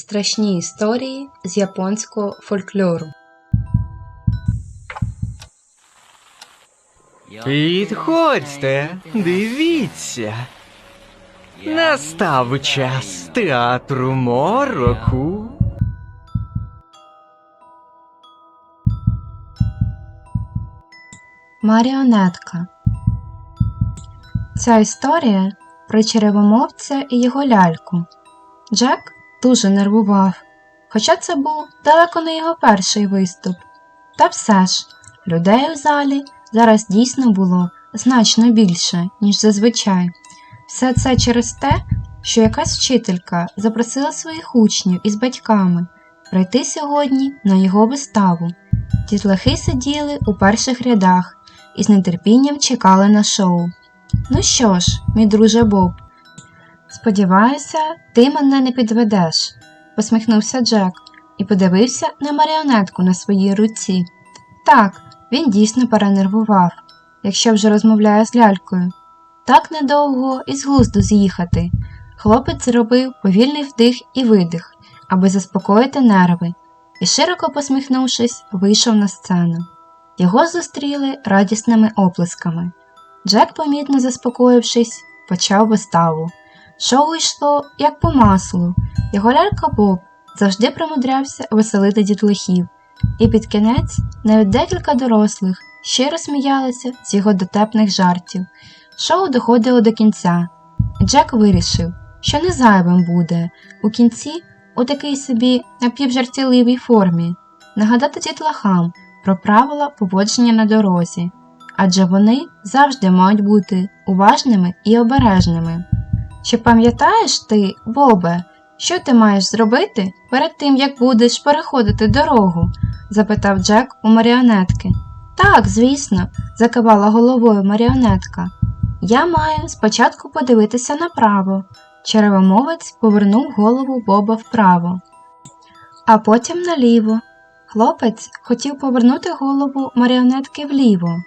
Страшні історії з японського фольклору. Підходьте, дивіться. Настав час театру мороку. Маріонетка. Ця історія про черевомовця і його ляльку. Джек дуже нервував, хоча це був далеко не його перший виступ. Та все ж, людей у залі зараз дійсно було значно більше, ніж зазвичай. Все це через те, що якась вчителька запросила своїх учнів із батьками прийти сьогодні на його виставу. Дітлахи сиділи у перших рядах і з нетерпінням чекали на шоу. Ну що ж, мій друже Боб, сподіваюся, ти мене не підведеш, посміхнувся Джек і подивився на маріонетку на своїй руці. Так, він дійсно перенервував, якщо вже розмовляє з лялькою. Так недовго і з глузду з'їхати. Хлопець зробив повільний вдих і видих, аби заспокоїти нерви, і, широко посміхнувшись, вийшов на сцену. Його зустріли радісними оплесками. Джек, помітно заспокоївшись, почав виставу. Шоу йшло як по маслу. Його лялька Боб завжди примудрявся веселити дітлахів, і під кінець навіть декілька дорослих щиро сміялися з його дотепних жартів. Шоу доходило до кінця, Джек вирішив, що не зайвим буде у кінці у такій собі напівжартівливій формі нагадати дітлахам про правила поводження на дорозі, адже вони завжди мають бути уважними і обережними. Чи пам'ятаєш ти, Бобе, що ти маєш зробити перед тим, як будеш переходити дорогу? запитав Джек у маріонетки. Так, звісно, закивала головою маріонетка. Я маю спочатку подивитися направо. Черевомовець повернув голову Боба вправо, а потім наліво. Хлопець хотів повернути голову маріонетки вліво,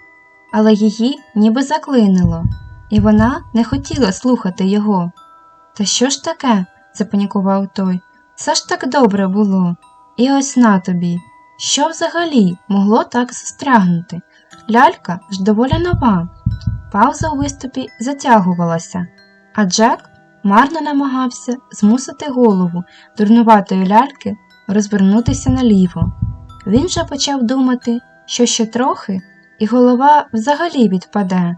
але її ніби заклинило, і вона не хотіла слухати його. Та що ж таке? запанікував той. Все ж так добре було. І ось на тобі. Що взагалі могло так застрягнути? Лялька ж доволі нова. Пауза у виступі затягувалася, а Джек марно намагався змусити голову дурнуватої ляльки розвернутися наліво. Він вже почав думати, що ще трохи, і голова взагалі відпаде,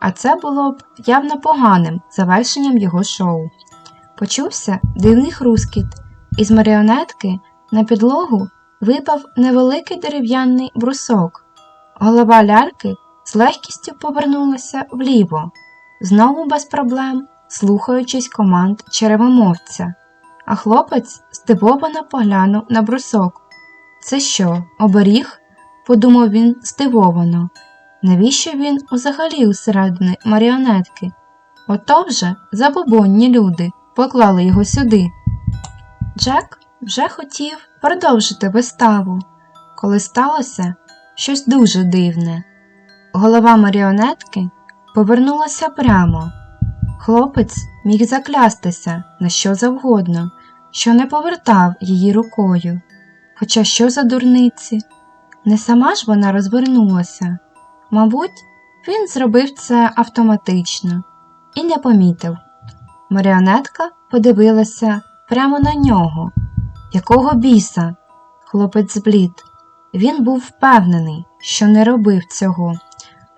а це було б явно поганим завершенням його шоу. Почувся дивний хрускіт, і з маріонетки на підлогу випав невеликий дерев'яний брусок. Голова ляльки з легкістю повернулася вліво, знову без проблем, слухаючись команд черевомовця, а хлопець здивовано поглянув на брусок. Це що, оберіг? подумав він здивовано. Навіщо він взагалі усередині маріонетки? Ото вже забобонні люди поклали його сюди. Джек вже хотів продовжити виставу, коли сталося щось дуже дивне. Голова маріонетки повернулася прямо. Хлопець міг заклястися на що завгодно, що не повертав її рукою. Хоча що за дурниці? Не сама ж вона розвернулася. Мабуть, він зробив це автоматично і не помітив. Маріонетка подивилася прямо на нього. Якого біса? Хлопець зблід. Він був впевнений, що не робив цього.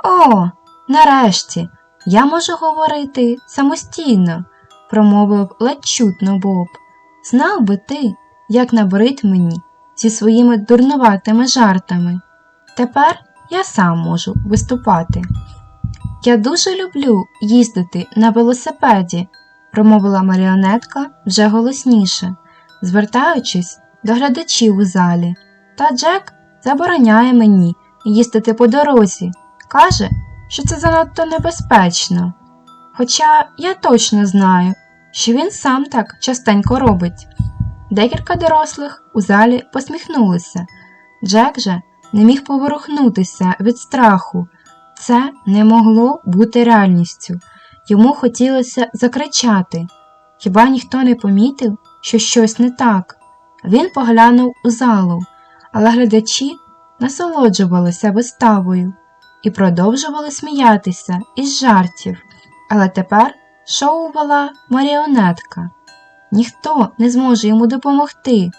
О, нарешті, я можу говорити самостійно, промовив ледь чутно Боб. Знав би ти, як набрид мені зі своїми дурнуватими жартами. Тепер я сам можу виступати. Я дуже люблю їздити на велосипеді, промовила маріонетка вже голосніше, звертаючись до глядачів у залі. Та Джек забороняє мені їздити по дорозі, каже, що це занадто небезпечно. Хоча я точно знаю, що він сам так частенько робить. Декілька дорослих у залі посміхнулися. Джек же не міг поворухнутися від страху. Це не могло бути реальністю. Йому хотілося закричати Хіба ніхто не помітив, що щось не так? Він поглянув у залу, але глядачі насолоджувалися виставою і продовжували сміятися із жартів. Але тепер шоу вела маріонетка. Ніхто не зможе йому допомогти.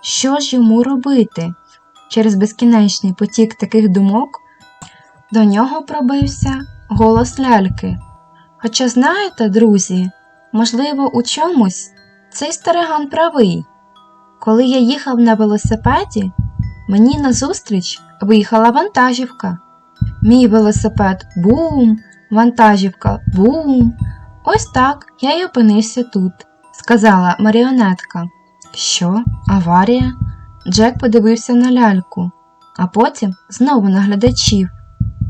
Що ж йому робити? Через безкінечний потік таких думок до нього пробився голос ляльки. Хоча знаєте, друзі, можливо, у чомусь цей стариган правий. Коли я їхав на велосипеді, мені назустріч виїхала вантажівка. Мій велосипед бум, вантажівка бум. Ось так я й опинився тут, сказала маріонетка. Що, аварія? Джек подивився на ляльку, а потім знову на глядачів.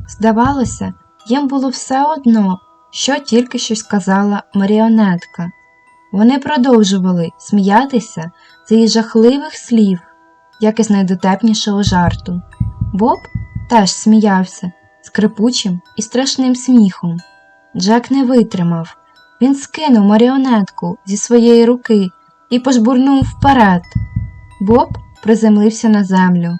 Здавалося, їм було все одно, що тільки що сказала маріонетка. Вони продовжували сміятися з її жахливих слів, як із найдотепнішого жарту. Боб теж сміявся скрипучим і страшним сміхом. Джек не витримав. Він скинув маріонетку зі своєї руки і пожбурнув вперед. Боб приземлився на землю.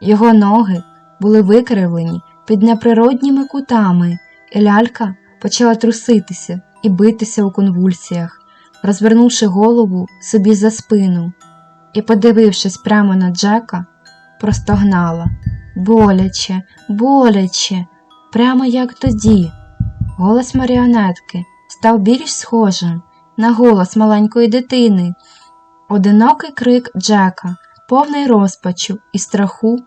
Його ноги були викривлені під неприродніми кутами, і лялька почала труситися і битися у конвульсіях, розвернувши голову собі за спину, і, подивившись прямо на Джека, простогнала боляче, боляче, прямо як тоді. Голос маріонетки став більш схожим на голос маленької дитини. Одинокий крик Джека, повний розпачу і страху,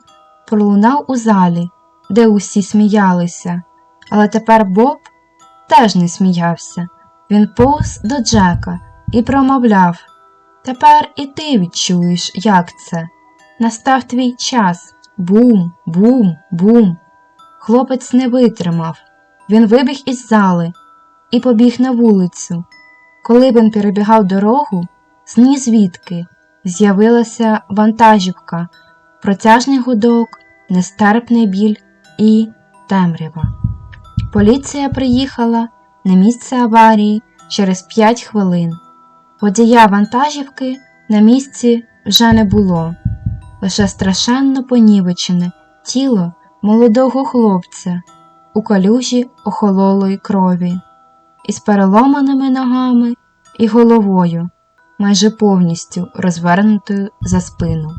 пролунав у залі, де усі сміялися. Але тепер Боб теж не сміявся. Він повз до Джека і промовляв Тепер і ти відчуєш, як це. Настав твій час. Бум, бум, бум. Хлопець не витримав. Він вибіг із зали і побіг на вулицю. Коли він перебігав дорогу, з ні звідки з'явилася вантажівка, протяжний гудок, нестерпний біль і темрява. Поліція приїхала на місце аварії через 5 хвилин. Водія вантажівки на місці вже не було, лише страшенно понівечене тіло молодого хлопця у калюжі охололої крові, із переломаними ногами і головою, майже повністю розвернутою за спину.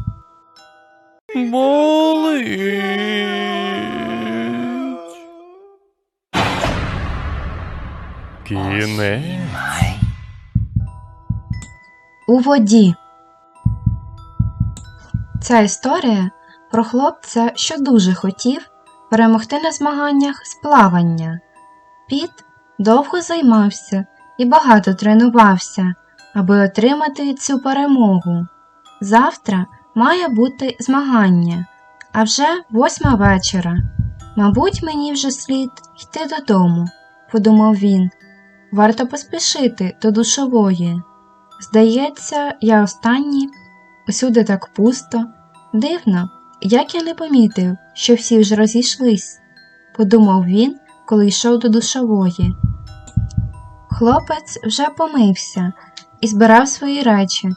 Болить. Кінець. У воді. Ця історія про хлопця, що дуже хотів перемогти на змаганнях з плавання. Піт довго займався і багато тренувався, аби отримати цю перемогу. Завтра має бути змагання, а вже восьма вечора. Мабуть, мені вже слід йти додому, подумав він. Варто поспішити до душової. Здається, я останній, усюди так пусто. Дивно, як я не помітив, що всі вже розійшлись, подумав він, коли йшов до душової. Хлопець вже помився і збирав свої речі,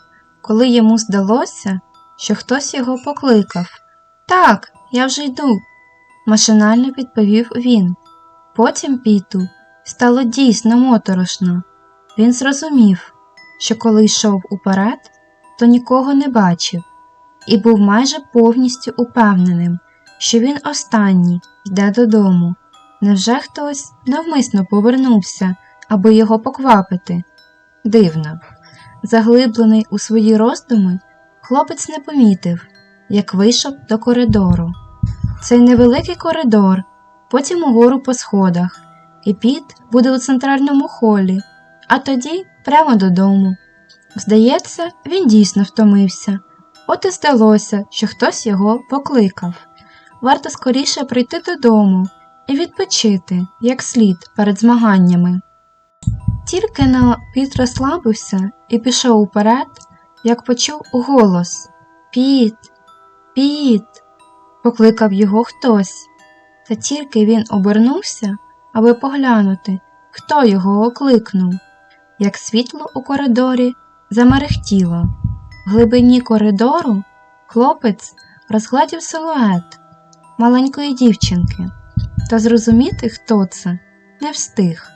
коли йому здалося, що хтось його покликав. Так, я вже йду, машинально відповів він. Потім Піту стало дійсно моторошно. Він зрозумів, що коли йшов уперед, то нікого не бачив, і був майже повністю упевненим, що він останній йде додому. Невже хтось навмисно повернувся, аби його поквапити? Дивно. Заглиблений у свої роздуми, хлопець не помітив, як вийшов до коридору. Цей невеликий коридор, потім угору по сходах, і піт буде у центральному холі, а тоді прямо додому. Здається, він дійсно втомився, от і здалося, що хтось його покликав. Варто скоріше прийти додому і відпочити як слід перед змаганнями. Тільки но Піт розслабився і пішов уперед, як почув голос. Піт, Піт, покликав його хтось, та тільки він обернувся, аби поглянути, хто його окликнув, як світло у коридорі замерехтіло. В глибині коридору хлопець розгладів силует маленької дівчинки, та зрозуміти, хто це, не встиг.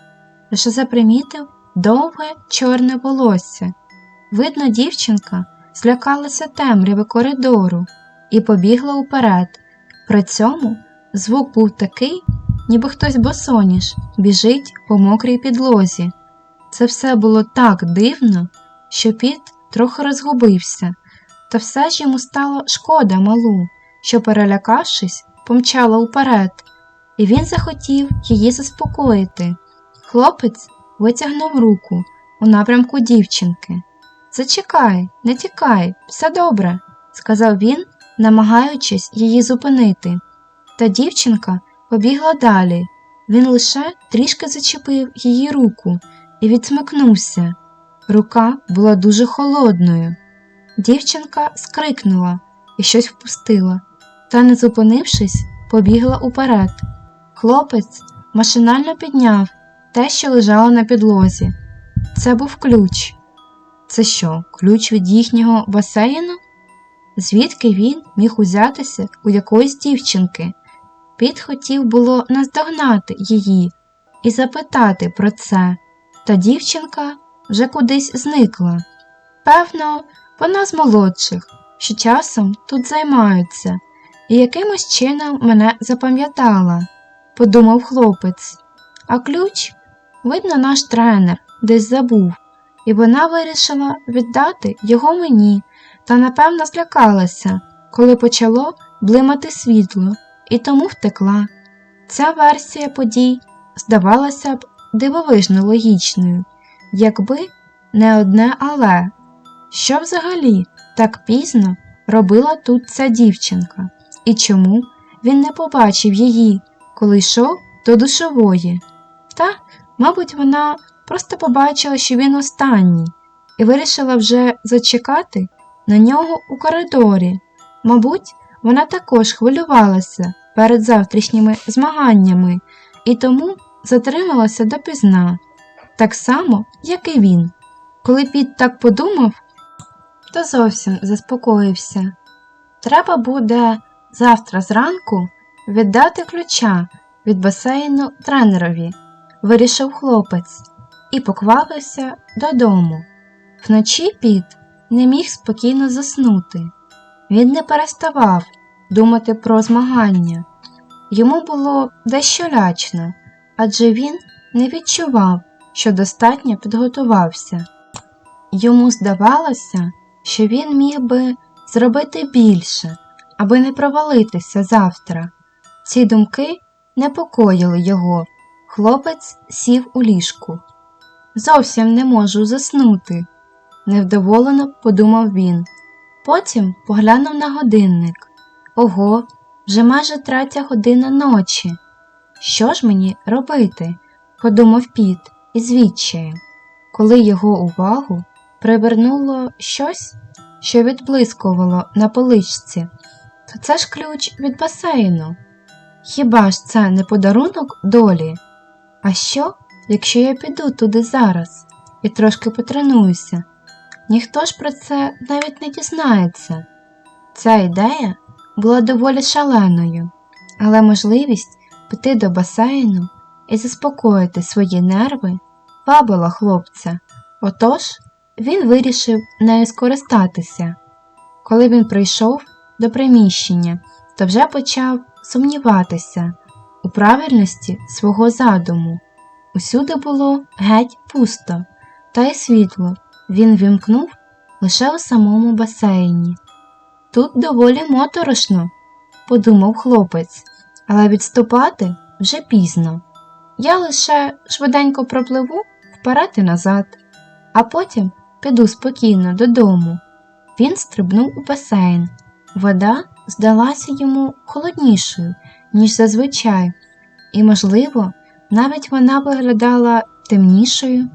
Лише запримітив довге чорне волосся. Видно, дівчинка злякалася темряви коридору і побігла уперед. При цьому звук був такий, ніби хтось босоніж біжить по мокрій підлозі. Це все було так дивно, що піт трохи розгубився, та все ж йому стало шкода малу, що, перелякавшись, помчала уперед, і він захотів її заспокоїти. Хлопець витягнув руку у напрямку дівчинки. Зачекай, не тікай, все добре, сказав він, намагаючись її зупинити. Та дівчинка побігла далі. Він лише трішки зачепив її руку і відсмикнувся. Рука була дуже холодною. Дівчинка скрикнула і щось впустила, та, не зупинившись, побігла уперед. Хлопець машинально підняв те, що лежало на підлозі. Це був ключ. Це що, ключ від їхнього басейну? Звідки він міг узятися у якоїсь дівчинки? Піт хотів було наздогнати її і запитати про це, та дівчинка вже кудись зникла. Певно, вона з молодших, що часом тут займаються, і якимось чином мене запам'ятала, подумав хлопець. А ключ, видно, наш тренер десь забув, і вона вирішила віддати його мені та напевно злякалася, коли почало блимати світло, і тому втекла. Ця версія подій здавалася б дивовижно логічною, якби не одне але. Що взагалі так пізно робила тут ця дівчинка, і чому він не побачив її, коли йшов до душової? Та, мабуть, вона просто побачила, що він останній, і вирішила вже зачекати на нього у коридорі. Мабуть, вона також хвилювалася перед завтрашніми змаганнями і тому затрималася допізна, так само, як і він. Коли Піт так подумав, то зовсім заспокоївся. Треба буде завтра зранку віддати ключа від басейну тренерові, вирішив хлопець, і поквапився додому. Вночі Піт не міг спокійно заснути. Він не переставав думати про змагання. Йому було дещо лячно, адже він не відчував, що достатньо підготувався. Йому здавалося, що він міг би зробити більше, аби не провалитися завтра. Ці думки непокоїли його. Хлопець сів у ліжку. Зовсім не можу заснути, невдоволено подумав він. Потім поглянув на годинник. Ого, вже майже третя година ночі. Що ж мені робити? подумав Піт із відчаєм, коли його увагу привернуло щось, що відблискувало на поличці. То це ж ключ від басейну. Хіба ж це не подарунок долі? А що, якщо я піду туди зараз і трошки потренуюся? Ніхто ж про це навіть не дізнається. Ця ідея була доволі шаленою, але можливість піти до басейну і заспокоїти свої нерви вабила хлопця. Отож він вирішив нею скористатися. Коли він прийшов до приміщення, то вже почав сумніватися у правильності свого задуму. Усюди було геть пусто, та й світло він вімкнув лише у самому басейні. Тут доволі моторошно, подумав хлопець, але відступати вже пізно. Я лише швиденько пропливу вперед і назад, а потім піду спокійно додому. Він стрибнув у басейн. Вода здалася йому холоднішою, ніж зазвичай, і, можливо, навіть вона виглядала темнішою.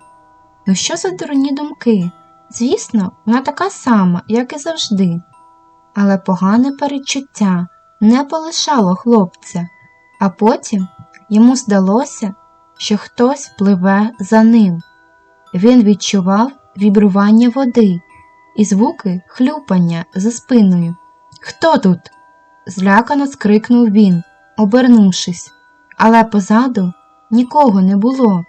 Ну що за дурні думки? Звісно, вона така сама, як і завжди. Але погане перечуття не полишало хлопця, а потім йому здалося, що хтось пливе за ним. Він відчував вібрування води і звуки хлюпання за спиною. Хто тут? злякано скрикнув він, обернувшись, але позаду нікого не було.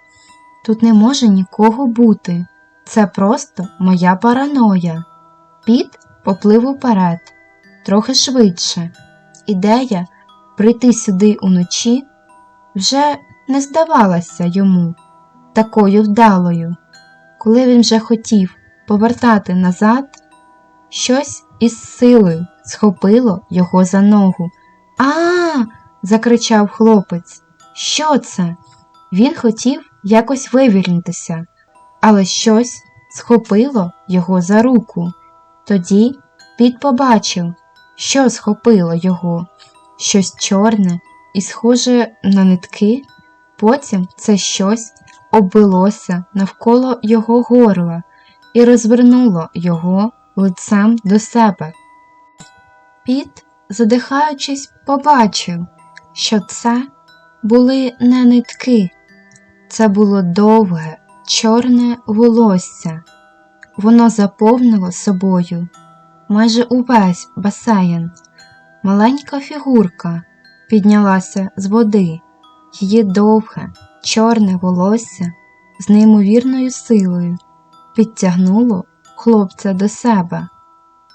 Тут не може нікого бути. Це просто моя параноя. Піт поплив уперед, трохи швидше. Ідея прийти сюди уночі вже не здавалася йому такою вдалою. Коли він вже хотів повертати назад, щось із силою схопило його за ногу. А. закричав хлопець. Що це? Він хотів якось вивільнитися, але щось схопило його за руку. Тоді Піт побачив, що схопило його, щось чорне і схоже на нитки. Потім це щось обвелося навколо його горла і розвернуло його лицем до себе. Піт, задихаючись, побачив, що це були не нитки, це було довге, чорне волосся. Воно заповнило собою майже увесь басейн. Маленька фігурка піднялася з води, її довге, чорне волосся з неймовірною силою підтягнуло хлопця до себе.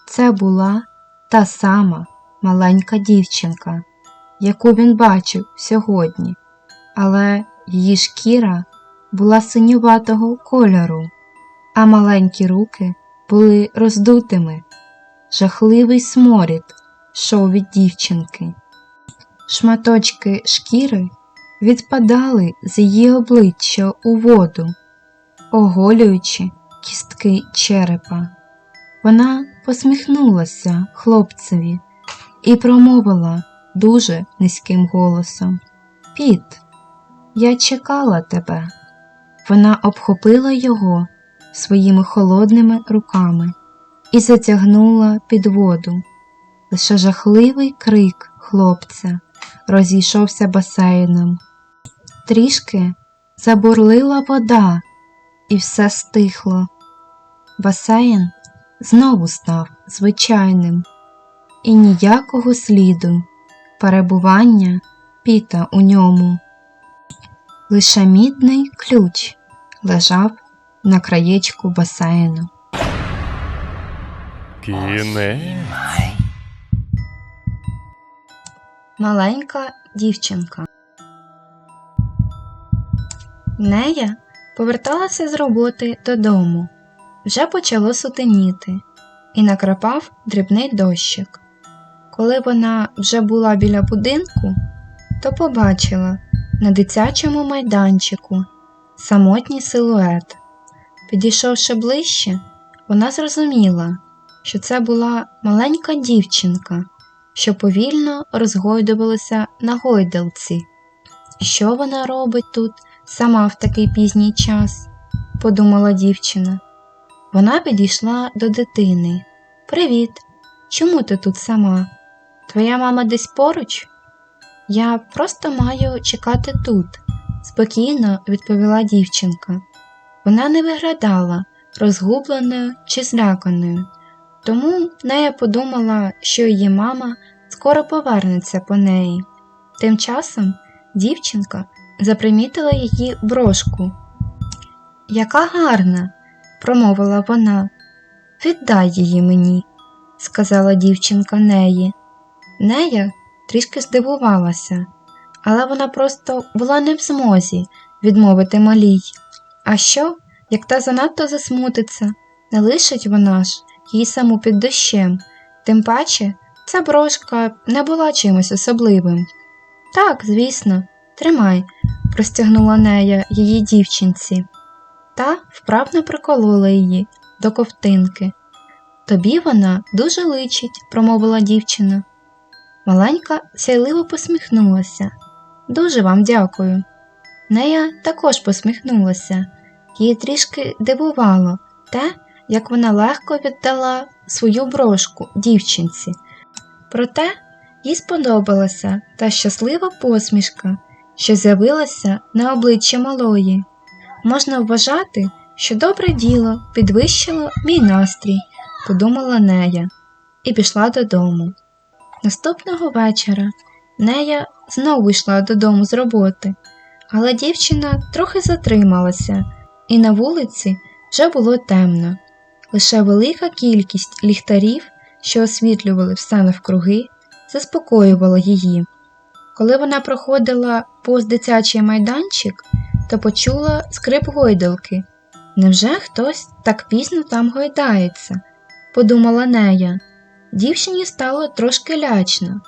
Це була та сама маленька дівчинка, яку він бачив сьогодні, але її шкіра була синюватого кольору, а маленькі руки були роздутими. Жахливий сморід йшов від дівчинки. Шматочки шкіри відпадали з її обличчя у воду, оголюючи кістки черепа. Вона посміхнулася хлопцеві і промовила дуже низьким голосом Піт, я чекала тебе. Вона обхопила його своїми холодними руками і затягнула під воду. Лише жахливий крик хлопця розійшовся басейном. Трішки забурлила вода, і все стихло. Басейн знову став звичайним, і ніякого сліду перебування піта у ньому. Лише мідний ключ лежав на краєчку басейну. Кінець. Маленька дівчинка. Нея поверталася з роботи додому. Вже почало сутеніти, і накрапав дрібний дощик. Коли вона вже була біля будинку, то побачила на дитячому майданчику самотній силует. Підійшовши ближче, вона зрозуміла, що це була маленька дівчинка, що повільно розгойдувалася на гойдалці. Що вона робить тут сама в такий пізній час? подумала дівчина. Вона підійшла до дитини. Привіт! Чому ти тут сама? Твоя мама десь поруч? Я просто маю чекати тут, спокійно відповіла дівчинка. Вона не виглядала розгубленою чи зляканою, тому Нея подумала, що її мама скоро повернеться по неї. Тим часом дівчинка запримітила її брошку. Яка гарна, промовила вона. Віддай її мені, сказала дівчинка неї. Нея трішки здивувалася, але вона просто була не в змозі відмовити малій. А що, як та занадто засмутиться, не лишить вона ж її саму під дощем, тим паче ця брошка не була чимось особливим. Так, звісно, тримай, простягнула нея її дівчинці, та вправно приколола її до ковтинки. Тобі вона дуже личить, промовила дівчина. Маленька сяйливо посміхнулася. Дуже вам дякую. Нея також посміхнулася, її трішки дивувало те, як вона легко віддала свою брошку дівчинці. Проте їй сподобалася та щаслива посмішка, що з'явилася на обличчі малої. Можна вважати, що добре діло підвищило мій настрій, подумала Нея, і пішла додому. Наступного вечора Нея знову йшла додому з роботи, але дівчина трохи затрималася, і на вулиці вже було темно. Лише велика кількість ліхтарів, що освітлювали все навкруги, заспокоювала її. Коли вона проходила повз дитячий майданчик, то почула скрип гойдалки. Невже хтось так пізно там гойдається? подумала Нея. Дівчині стало трошки лячно,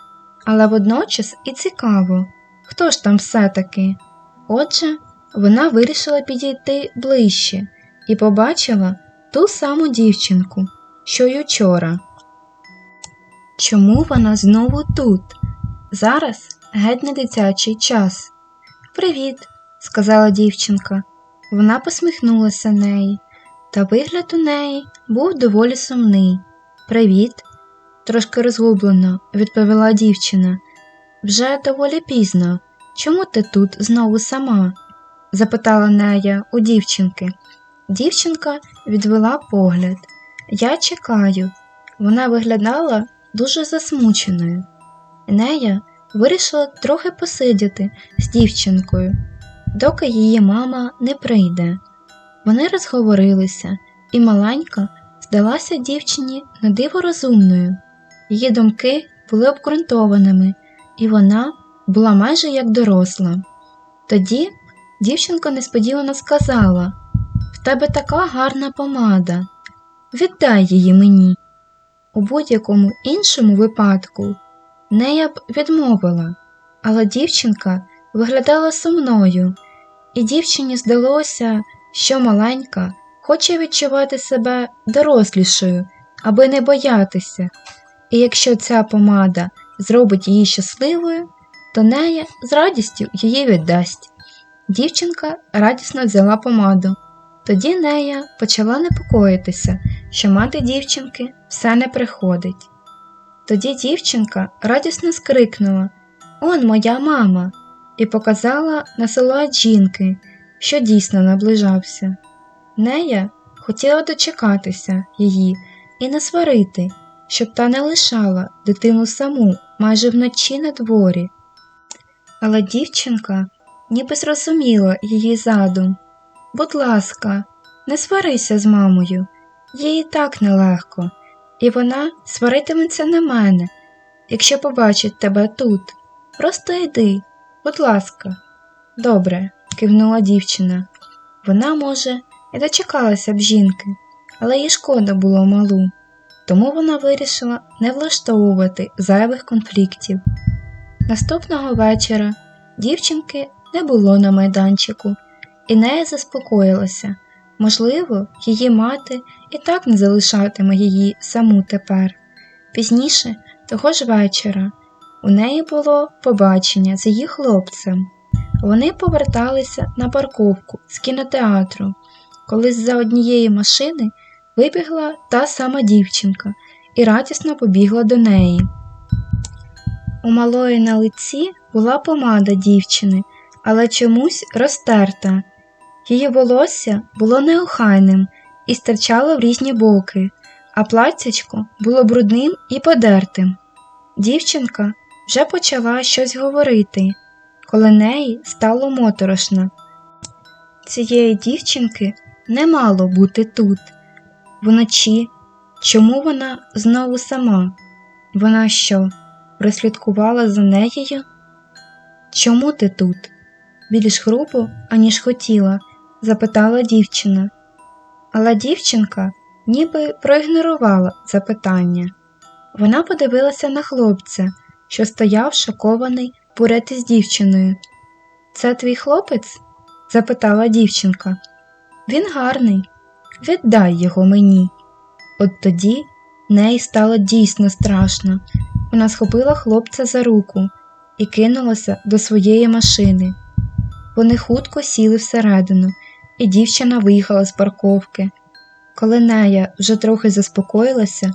але водночас і цікаво, хто ж там все-таки. Отже, вона вирішила підійти ближче і побачила ту саму дівчинку, що й учора. Чому вона знову тут? Зараз геть не дитячий час. Привіт, сказала дівчинка. Вона посміхнулася неї, та вигляд у неї був доволі сумний. Привіт, трошки розгублено відповіла дівчина. Вже доволі пізно. Чому ти тут знову сама? запитала Нея у дівчинки. Дівчинка відвела погляд. Я чекаю. Вона виглядала дуже засмученою. Нея вирішила трохи посидіти з дівчинкою, доки її мама не прийде. Вони розговорилися, і маленька здалася дівчині на диво розумною. Її думки були обґрунтованими, і вона була майже як доросла. Тоді дівчинка несподівано сказала В тебе така гарна помада. Віддай її мені. У будь-якому іншому випадку нея б відмовила, але дівчинка виглядала сумною, і дівчині здалося, що маленька хоче відчувати себе дорослішою, аби не боятися, і якщо ця помада зробить її щасливою, то нея з радістю її віддасть. Дівчинка радісно взяла помаду. Тоді Нея почала непокоїтися, що мати дівчинки все не приходить. Тоді дівчинка радісно скрикнула Он моя мама! і показала на силует жінки, що дійсно наближався. Нея хотіла дочекатися її і не сварити, щоб та не лишала дитину саму майже вночі на дворі. Але дівчинка ніби зрозуміла її задум. Будь ласка, не сварися з мамою, їй і так нелегко, і вона сваритиметься на мене, якщо побачить тебе тут. Просто йди, будь ласка. Добре, кивнула дівчина. Вона, може, і дочекалася б жінки, але їй шкода було малу, тому вона вирішила не влаштовувати зайвих конфліктів. Наступного вечора дівчинки не було на майданчику, і нея заспокоїлася. Можливо, її мати і так не залишатиме її саму тепер. Пізніше, того ж вечора, у неї було побачення з її хлопцем. Вони поверталися на парковку з кінотеатру, коли з-за однієї машини вибігла та сама дівчинка і радісно побігла до неї. У малої на лиці була помада дівчини, але чомусь розтерта. Її волосся було неохайним і стирчало в різні боки, а платтячко було брудним і подертим. Дівчинка вже почала щось говорити, коли неї стало моторошно. Цієї дівчинки не мало бути тут. Вночі, чому вона знову сама? Вона що, прослідкувала за нею? Чому ти тут? Більш грубо, аніж хотіла, запитала дівчина. Але дівчинка ніби проігнорувала запитання. Вона подивилася на хлопця, що стояв шокований поряд із дівчиною. Це твій хлопець? запитала дівчинка. Він гарний. Віддай його мені. От тоді неї стало дійсно страшно. Вона схопила хлопця за руку і кинулася до своєї машини. Вони хутко сіли всередину, і дівчина виїхала з парковки. Коли Нея вже трохи заспокоїлася,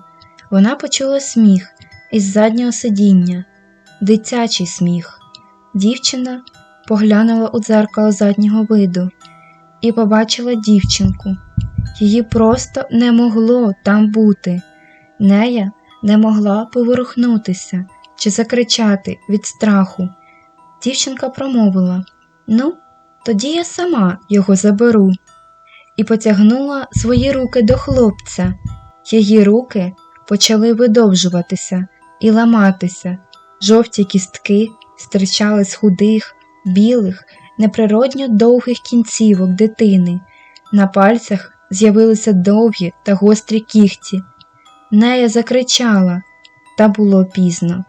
вона почула сміх із заднього сидіння, дитячий сміх. Дівчина поглянула у дзеркало заднього виду і побачила дівчинку, Її просто не могло там бути. Нея не могла поворухнутися чи закричати від страху. Дівчинка промовила Ну, тоді я сама його заберу. І потягнула свої руки до хлопця. Її руки почали видовжуватися і ламатися. Жовті кістки стирчали з худих, білих, неприродньо довгих кінцівок дитини. На пальцях з'явилися довгі та гострі кігті. Нея закричала, та було пізно.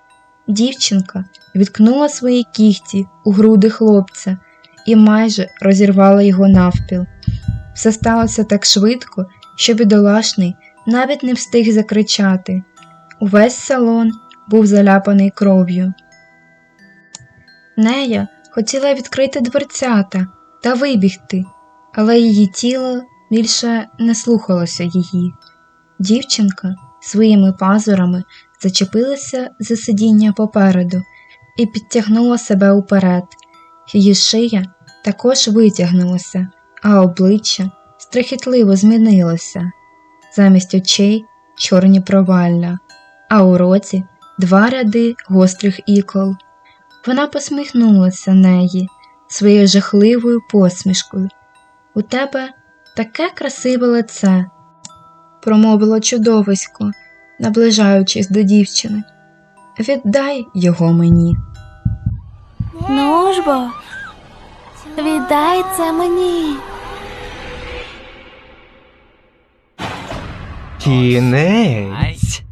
Дівчинка відкнула свої кігті у груди хлопця і майже розірвала його навпіл. Все сталося так швидко, що бідолашний навіть не встиг закричати. Увесь салон був заляпаний кров'ю. Нея хотіла відкрити дверцята та вибігти, але її тіло більше не слухалося її. Дівчинка своїми пазурами зачепилася за сидіння попереду і підтягнула себе уперед. Її шия також витягнулася, а обличчя страхітливо змінилося. Замість очей чорні провалля, а у роті два ряди гострих ікол. Вона посміхнулася неї своєю жахливою посмішкою. У тебе таке красиве лице, промовило чудовисько, наближаючись до дівчини. Віддай його мені. Ну ж бо, віддай це мені. Кінець.